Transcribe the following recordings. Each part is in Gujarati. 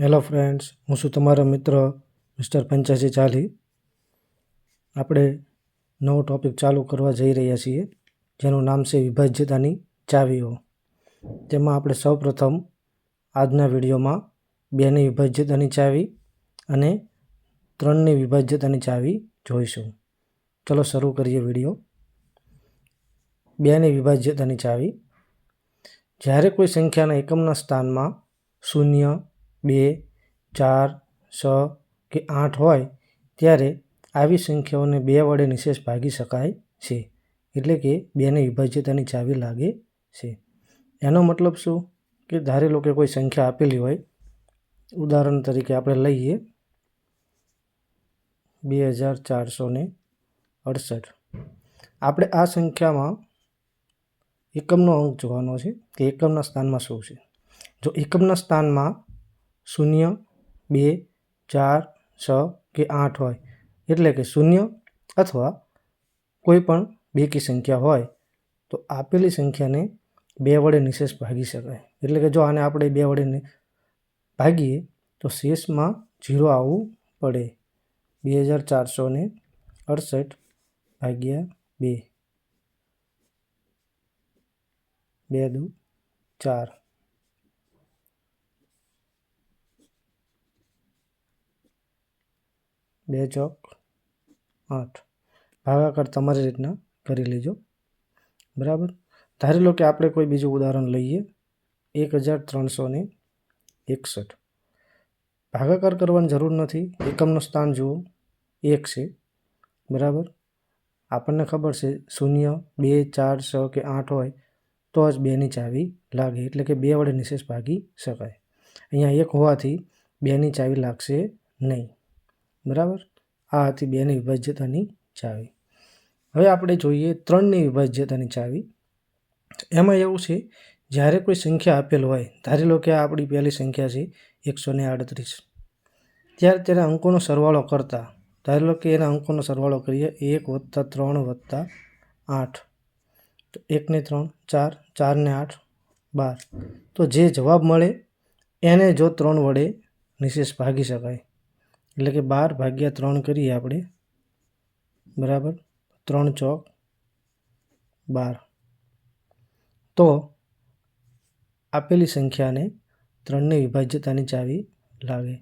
હેલો ફ્રેન્ડ્સ, હું છું તમારો મિત્ર મિસ્ટર પંચાસી ચાલી. આપણે નવો ટોપિક ચાલુ કરવા જઈ રહ્યા છીએ, જેનું નામ છે વિભાજ્યતાની ચાવીઓ. તેમાં આપણે સૌપ્રથમ આજના વિડીયોમાં બેની વિભાજ્યતાની ચાવી અને ત્રણની વિભાજ્યતાની ચાવી જોઈશું. ચલો શરૂ કરીએ વીડિયો. બેની વિભાજ્યતાની ચાવી. જ્યારે કોઈ સંખ્યાના એકમના સ્થાનમાં શૂન્ય બે, ચાર છ કે આઠ હોય ત્યારે આવી સંખ્યાઓને બે વડે નિશેષ ભાગી શકાય છે. એટલે કે બેને વિભાજ્યતાની ચાવી લાગે છે. એનો મતલબ શું? કે ધારી લો કે કોઈ સંખ્યા આપેલી હોય. ઉદાહરણ તરીકે આપણે લઈએ. બે હજાર ચારસો ને અડસઠ. આપણે આ સંખ્યામાં એકમનો અંક જોવાનો છે કે એકમના સ્થાનમાં શું છે? જો એકમના સ્થાનમાં શૂન્ય, બે, ચાર, છ કે આઠ હોય. એટલે કે શૂન્ય અથવા કોઈ પણ બેકી સંખ્યા હોય, તો આપેલી સંખ્યાને બે વડે નિશેષ ભાગી શકાય. એટલે કે જો આને આપણે બે વડે ભાગીએ, તો શેષમાં ઝીરો આવવું પડે. બે હજાર ચારસો ને અડસઠ ભાગ્યા બે. બે દુ ચાર. બે ચોક આઠ. ભાગાકાર તમારી રીતના કરી લેજો. બરાબર? ધારી લો કે આપણે કોઈ બીજું ઉદાહરણ લઈએ. એક હજાર ત્રણસો ને એકસઠ. ભાગાકાર કરવાની જરૂર નથી. એકમનું સ્થાન જુઓ. એક છે. બરાબર? આપણને ખબર છે શૂન્ય, બે, ચાર, છ કે આઠ હોય તો જ બેની ચાવી લાગે. એટલે કે બે વડે નિશેષ ભાગી શકાય. અહીંયા એક હોવાથી બેની ચાવી લાગશે નહીં. બરાબર? આ હતી બેની વિભાજ્યતાની ચાવી. હવે આપણે જોઈએ ત્રણની વિભાજ્યતાની ચાવી. એમાં એવું છે, જ્યારે કોઈ સંખ્યા આપેલ હોય, ધારી લો કે આ આપણી પહેલી સંખ્યા છે એકસો ને આડત્રીસ. ત્યારે તેના અંકોનો સરવાળો કરતા, ધારી લો કે એના અંકોનો સરવાળો કરીએ, એક વત્તા ત્રણ વત્તા આઠ. તો એકને ત્રણ, ચાર, ચારને આઠ, બાર. તો જે જવાબ મળે, એને જો ત્રણ વડે નિશેષ ભાગી શકાય. એટલે કે બાર ભાગ્યા ત્રણ કરીએ આપણે, બરાબર? ત્રણ ચોક, બાર. તો આપેલી સંખ્યાને ત્રણની વિભાજ્યતાની ચાવી લાગે.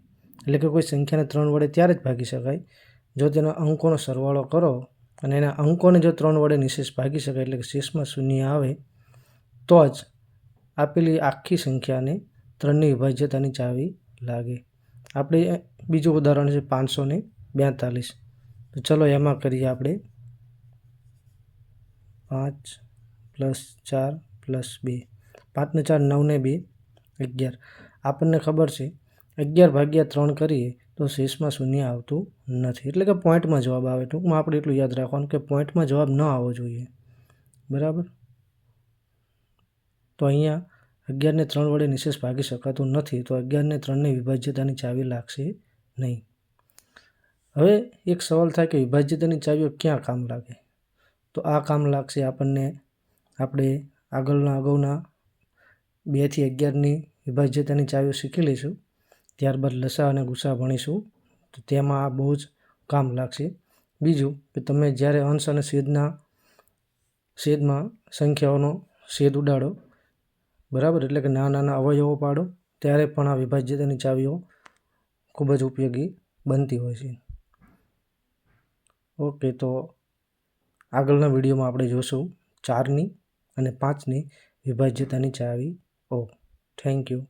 એટલે કે કોઈ સંખ્યાને ત્રણ વડે ત્યારે જ ભાગી શકાય. જો તેના અંકોનો સરવાળો કરો અને એના અંકોને જો ત્રણ વડે નિશેષ ભાગી શકાય, એટલે કે શેષમાં શૂન્ય આવે, તો જ આપેલી આખી સંખ્યાને ત્રણની વિભાજ્યતાની ચાવી લાગે. આપણે બીજું ઉદાહરણ છે પાંચસો ને બેતાલીસ. તો ચલો એમાં કરીએ આપણે. પાંચ પ્લસ ચાર પ્લસ બે. પાંચને ચાર નવને બે, અગિયાર. આપણને ખબર છે, અગિયાર ભાગ્યા ત્રણ કરીએ તો શેષમાં શૂન્ય આવતું નથી. એટલે કે પોઈન્ટમાં જવાબ આવે. ટૂંકમાં આપણે એટલું યાદ રાખવાનું કે પોઈન્ટમાં જવાબ ન આવવો જોઈએ. બરાબર? તો અહીંયા અગિયારને ત્રણ વડે નિશેષ ભાગી શકાતું નથી, તો અગિયારને ત્રણની વિભાજ્યતાની ચાવી લાગશે નહીં. હવે એક સવાલ થાય કે વિભાજ્યતાની ચાવીઓ ક્યાં કામ લાગે? તો આ કામ લાગશે આપણને, આપણે આગળના અગાઉના બેથી અગિયારની વિભાજ્યતાની ચાવીઓ શીખી લઈશું, ત્યારબાદ લસા અને ગુસા ભણીશું, તો તેમાં આ બહુ જ કામ લાગશે. બીજું કે તમે જ્યારે અંશ અને છેદના, છેદમાં સંખ્યાઓનો છેદ ઉડાડો બરાબર? એટલે કે નાના નાના અવયવો પાડો, ત્યારે પણ આ વિભાજ્યતાની ચાવીઓ ખૂબ જ ઉપયોગી બનતી હોય છે. ઓકે, તો આગળના વિડીયોમાં આપણે જોશું ચારની અને પાંચની વિભાજ્યતાની ચાવી. Oh thank you.